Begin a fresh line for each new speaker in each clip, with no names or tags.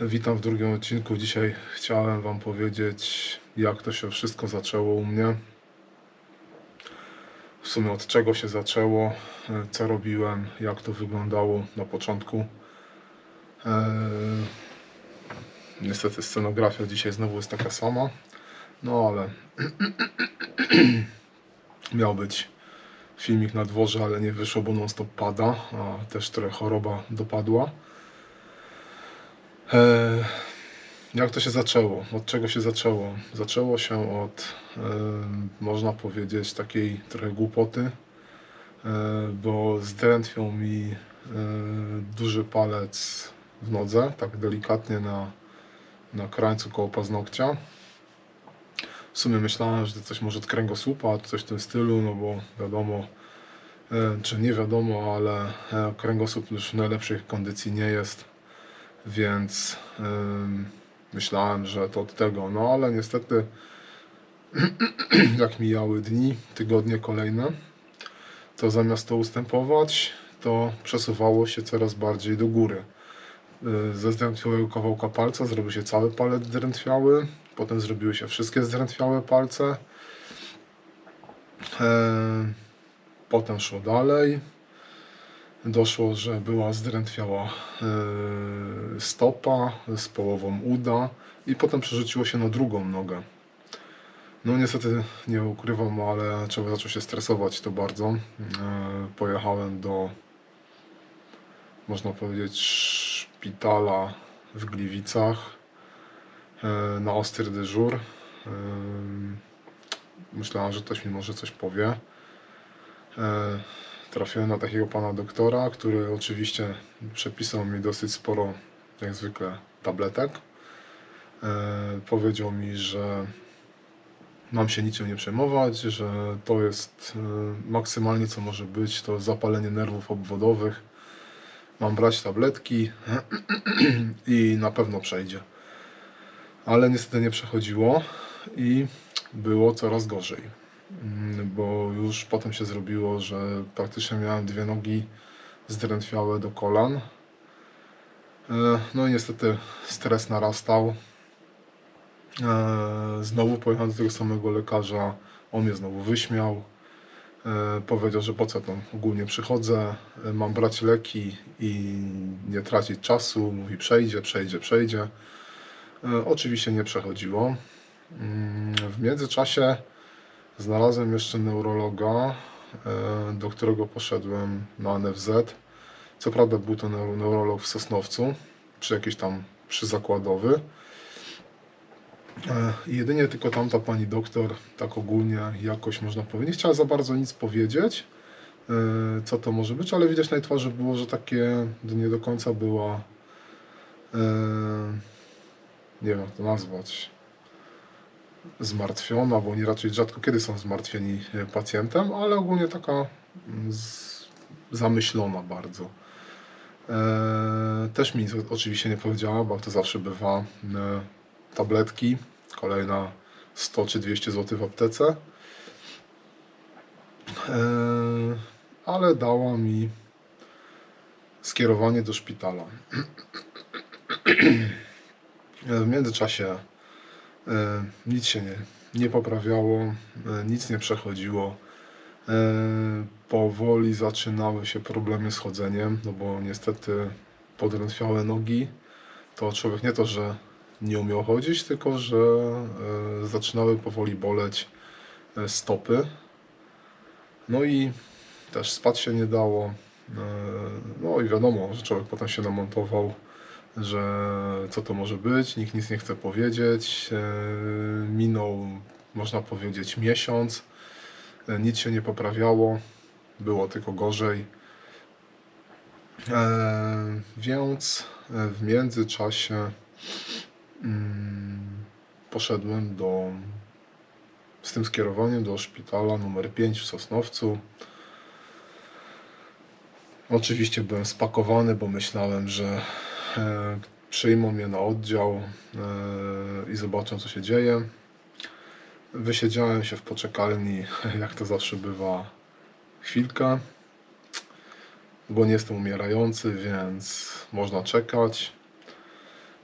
Witam w drugim odcinku. Dzisiaj chciałem Wam powiedzieć, jak to się wszystko zaczęło u mnie. W sumie od czego się zaczęło, e, co robiłem, jak to wyglądało na początku. Eee, niestety scenografia dzisiaj znowu jest taka sama, no ale miał być filmik na dworze, ale nie wyszło, bo non stop pada, a też trochę choroba dopadła. E, Jak to się zaczęło? Od czego się zaczęło? Zaczęło się od, e, można powiedzieć, takiej trochę głupoty, e, bo zdrętwiał mi duży palec w nodze, tak delikatnie na, na krańcu koło paznokcia. W sumie myślałem, że coś może od kręgosłupa, coś w tym stylu, no bo wiadomo, czy nie wiadomo, ale kręgosłup już w najlepszej kondycji nie jest więc ym, myślałem, że to od tego. No ale niestety, jak mijały dni, tygodnie kolejne, to zamiast to ustępować, to przesuwało się coraz bardziej do góry. Y, Ze zdrętwiałego kawałka palca zrobił się cały palec zdrętwiały, potem zrobiły się wszystkie zdrętwiałe palce. E, Potem szło dalej doszło, że była zdrętwiała e, stopa z połową uda i potem przerzuciło się na drugą nogę. No niestety nie ukrywam, ale człowiek zaczął się stresować to bardzo. E, Pojechałem do, można powiedzieć, szpitala w Gliwicach e, na ostry dyżur. Myślałem, że ktoś mi może coś powie. Trafiłem na takiego pana doktora, który oczywiście przepisał mi dosyć sporo, jak zwykle, tabletek. E, powiedział mi, że mam się niczym nie przejmować, że to jest e, maksymalnie co może być, to zapalenie nerwów obwodowych. Mam brać tabletki i na pewno przejdzie. Ale niestety nie przechodziło i było coraz gorzej. Mm, bo już potem się zrobiło, że praktycznie miałem dwie nogi zdrętwiałe do kolan. E, No i niestety stres narastał. E, Znowu pojechałem do tego samego lekarza, on mnie znowu wyśmiał. E, Powiedział, że po co tam ogólnie przychodzę, mam brać leki i nie tracić czasu. Mówi przejdzie, przejdzie, przejdzie. Oczywiście nie przechodziło. Mm, W międzyczasie Znalazłem jeszcze neurologa, e, do którego poszedłem na NFZ. Co prawda był to neu- neurolog w Sosnowcu, przy jakiś tam przyzakładowy. E, Jedynie tylko tamta pani doktor, tak ogólnie jakoś można powiedzieć, nie chciała za bardzo nic powiedzieć, e, co to może być, ale widać na jej twarzy było, że takie nie do końca była, nie wiem jak to nazwać, zmartwiona, bo oni raczej rzadko kiedy są zmartwieni e, pacjentem, ale ogólnie taka mm, z, zamyślona bardzo. E, też mi nic oczywiście nie powiedziała, bo to zawsze bywa e, tabletki, kolejna 100 czy 200 zł w aptece. E, ale dała mi skierowanie do szpitala. E, W międzyczasie nic się nie, nie poprawiało, e, nic nie przechodziło. E, Powoli zaczynały się problemy z chodzeniem, no bo niestety podrętwiałe nogi to człowiek nie to, że nie umiał chodzić, tylko że e, zaczynały powoli boleć e, stopy. No i też spać się nie dało. E, No i wiadomo, że człowiek potem się namontował że co to może być, nikt nic nie chce powiedzieć. E, Minął, można powiedzieć, miesiąc, E, nic się nie poprawiało, było tylko gorzej. E, Więc w międzyczasie mm, poszedłem do, z tym skierowaniem do szpitala numer 5 w Sosnowcu. Oczywiście byłem spakowany, bo myślałem, że przyjmą mnie na oddział e, i zobaczą, co się dzieje. Wysiedziałem się w poczekalni, jak to zawsze bywa, chwilkę, bo nie jestem umierający, więc można czekać.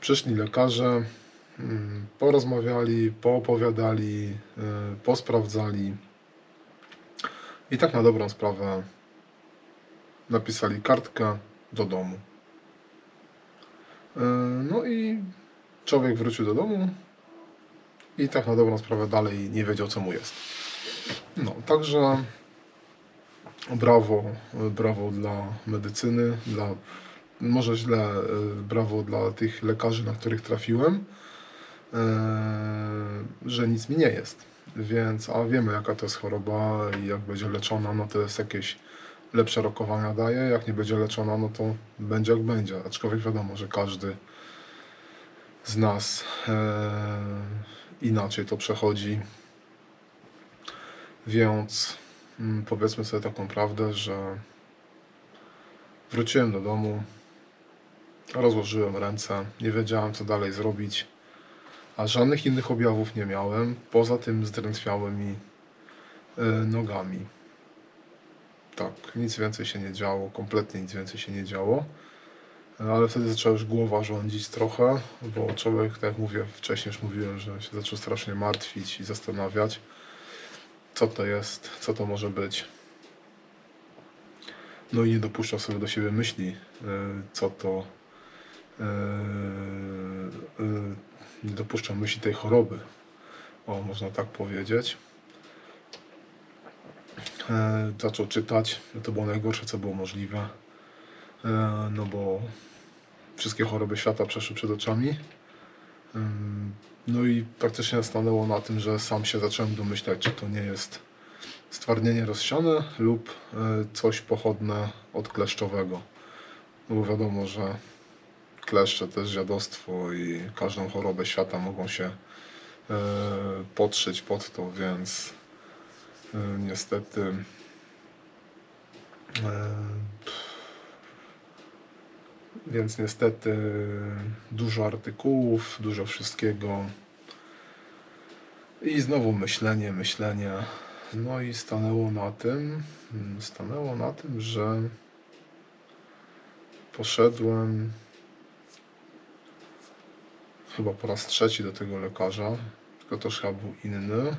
Przyszli lekarze, mm, porozmawiali, poopowiadali, y, posprawdzali i tak na dobrą sprawę napisali kartkę do domu. Y, No i człowiek wrócił do domu i tak na dobrą sprawę dalej nie wiedział co mu jest. No, także brawo, brawo dla medycyny, dla może źle, y, brawo dla tych lekarzy, na których trafiłem, y, że nic mi nie jest. Więc, a wiemy jaka to jest choroba i jak będzie leczona, no to jest jakieś lepsze rokowania daje, jak nie będzie leczona, no to będzie jak będzie. Aczkolwiek wiadomo, że każdy z nas e, inaczej to przechodzi. Więc mm, powiedzmy sobie taką prawdę, że wróciłem do domu, rozłożyłem ręce, nie wiedziałem co dalej zrobić, a żadnych innych objawów nie miałem, poza tym zdrętwiałymi e, nogami. Tak, nic więcej się nie działo, kompletnie nic więcej się nie działo. Ale wtedy zaczęła już głowa rządzić trochę, bo człowiek, tak jak mówię, wcześniej już mówiłem, że się zaczął strasznie martwić i zastanawiać, co to jest, co to może być. No i nie dopuszczał sobie do siebie myśli, y, co to. y, y, Nie dopuszczał myśli tej choroby, o, można tak powiedzieć. E, Zaczął czytać, to było najgorsze, co było możliwe. E, No bo wszystkie choroby świata przeszły przed oczami. No i praktycznie stanęło na tym, że sam się zacząłem domyślać, czy to nie jest stwardnienie rozsiane lub e, coś pochodne od kleszczowego. No bo wiadomo, że kleszcze jest dziadostwo i każdą chorobę świata mogą się podszyć pod to, więc niestety e, więc niestety dużo artykułów, dużo wszystkiego. I znowu myślenie, myślenie. No i stanęło na tym, stanęło na tym, że poszedłem chyba po raz trzeci do tego lekarza, tylko to chyba był inny.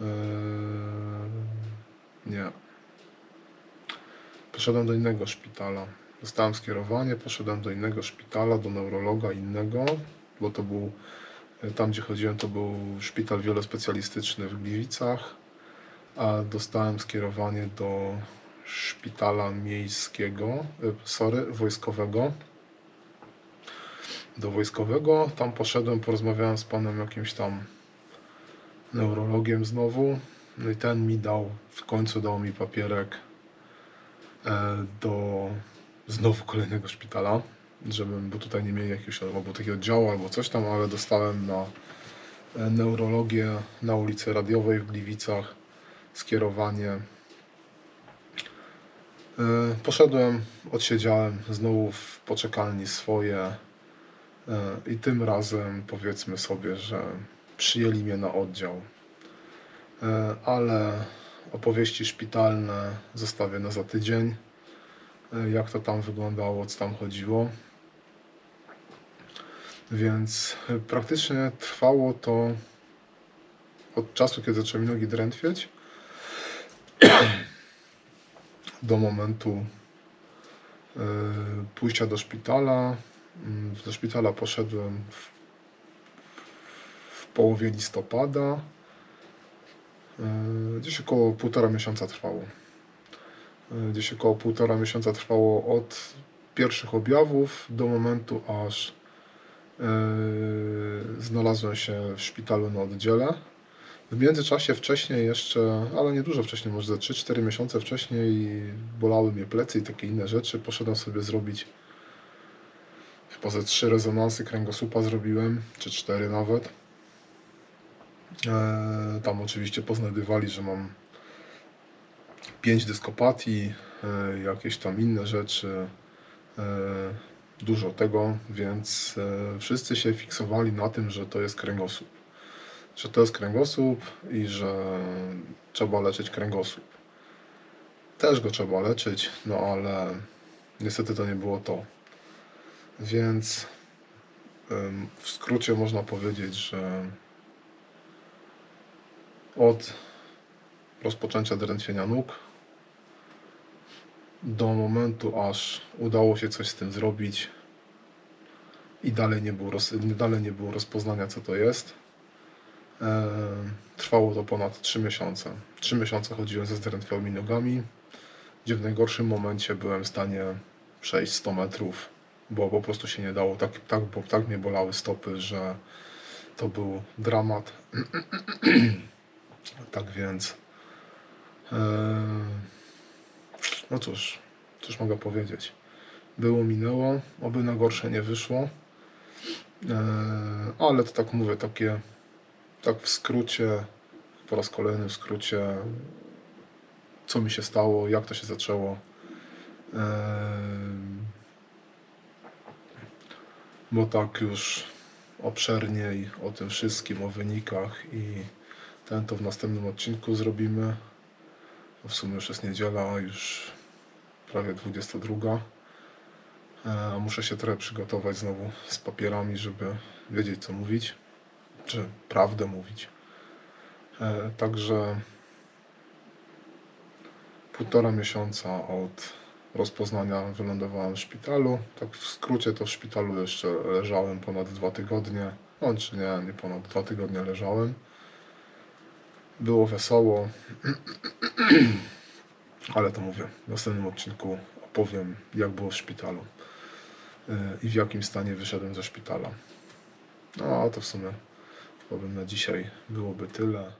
Eee, nie. Poszedłem do innego szpitala. Dostałem skierowanie, poszedłem do innego szpitala, do neurologa innego, bo to był, e, tam gdzie chodziłem, to był szpital wielospecjalistyczny w Gliwicach, a dostałem skierowanie do szpitala miejskiego, e, sorry, wojskowego. Do wojskowego, tam poszedłem, porozmawiałem z panem jakimś tam neurologiem znowu, no i ten mi dał, w końcu dał mi papierek e, do znowu kolejnego szpitala, żebym, bo tutaj nie mieli jakiegoś albo takiego oddziału, albo coś tam, ale dostałem na e, neurologię na ulicy Radiowej w Gliwicach skierowanie. E, Poszedłem, odsiedziałem znowu w poczekalni swoje i tym razem powiedzmy sobie, że przyjęli mnie na oddział. E, Ale opowieści szpitalne zostawię na za tydzień e, jak to tam wyglądało, co tam chodziło. Więc e, praktycznie trwało to od czasu, kiedy zaczęły nogi drętwieć, do momentu pójścia do szpitala. Mm, Do szpitala poszedłem w połowie listopada. E, Gdzieś około półtora miesiąca trwało. E, Gdzieś około półtora miesiąca trwało od pierwszych objawów do momentu, aż e, znalazłem się w szpitalu na oddziale. W międzyczasie wcześniej jeszcze, ale nie dużo wcześniej, może ze 3-4 miesiące wcześniej bolały mnie plecy i takie inne rzeczy. Poszedłem sobie zrobić chyba ze 3 rezonansy kręgosłupa zrobiłem, czy 4 nawet. E, Tam oczywiście poznajdywali, że mam 5 dyskopatii, e, jakieś tam inne rzeczy, e, dużo tego, więc wszyscy się fiksowali na tym, że to jest kręgosłup. Że to jest kręgosłup i że trzeba leczyć kręgosłup. Też go trzeba leczyć, no ale niestety to nie było to. Więc W skrócie można powiedzieć, że od rozpoczęcia drętwienia nóg do momentu, aż udało się coś z tym zrobić i dalej nie było, dalej nie było rozpoznania, co to jest. E, trwało to ponad 3 miesiące. 3 miesiące chodziłem ze zdrętwiałymi nogami, gdzie w najgorszym momencie byłem w stanie przejść 100 metrów, bo po prostu się nie dało. Tak, tak, bo tak mnie bolały stopy, że to był dramat. tak więc. E, no cóż, cóż mogę powiedzieć. Było, minęło, oby na gorsze nie wyszło. E, ale to tak mówię, takie, tak w skrócie, po raz kolejny w skrócie, co mi się stało, jak to się zaczęło. E, bo tak już obszerniej o tym wszystkim, o wynikach i ten to w następnym odcinku zrobimy. W sumie już jest niedziela, już prawie 22. E, muszę się trochę przygotować znowu z papierami, żeby wiedzieć co mówić, czy prawdę mówić. E, Także półtora miesiąca od rozpoznania wylądowałem w szpitalu. Tak w skrócie to w szpitalu jeszcze leżałem ponad dwa tygodnie. No czy nie, nie ponad dwa tygodnie leżałem. Było wesoło. Ale to mówię, w następnym odcinku opowiem, jak było w szpitalu yy, i w jakim stanie wyszedłem ze szpitala. No, a to w sumie powiem na dzisiaj byłoby tyle.